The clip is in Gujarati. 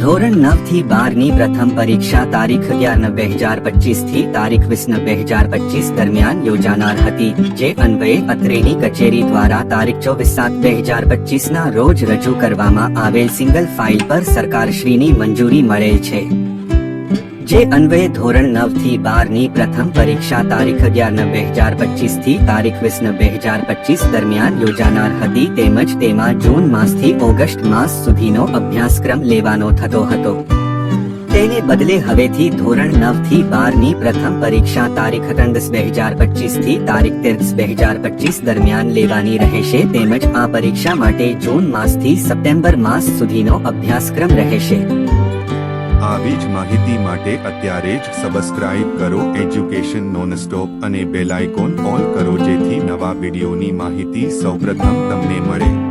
ધોરણ નવથી બારની પ્રથમ પરીક્ષા તારીખ અગિયાર નવ બે હજાર પચીસથી તારીખ વીસ નવ બે હજાર પચીસ દરમિયાન યોજાનાર હતી. જે અન્વયે અત્રેની કચેરી દ્વારા તારીખ ચોવીસ સાત બે હજાર પચીસ ના રોજ રજૂ કરવામાં આવેલ સિંગલ ફાઇલ પર સરકારશ્રીની મંજૂરી મળેલ છે. જે અન્વયે ધોરણ નવથી બારની પ્રથમ પરીક્ષા તારીખ અગિયાર નવ બે હજાર પચીસથી તારીખ વીસ નવ બે હજાર પચીસ દરમિયાન યોજાનાર હતી તેમજ તેમાં જૂન માસથી ઓગસ્ટ માસ સુધીનો અભ્યાસક્રમ લેવાનો થતો હતો. તેને બદલે હવેથી ધોરણ નવથી બારની પ્રથમ પરીક્ષા તારીખ ત્રણ બે હજાર પચીસથી તારીખ તેર બે હજાર પચીસ દરમિયાન લેવાની રહેશે તેમજ આ પરીક્ષા માટે જૂન માસથી સપ્ટેમ્બર માસ સુધીનો અભ્યાસક્રમ રહેશે. આવી જ માહિતી માટે અત્યારે જ સબસ્ક્રાઇબ કરો એજ્યુકેશન નોન સ્ટોપ અને બેલ આઇકોન ઓન કરો, જેથી નવા વિડીયોની માહિતી સૌપ્રથમ તમને મળે.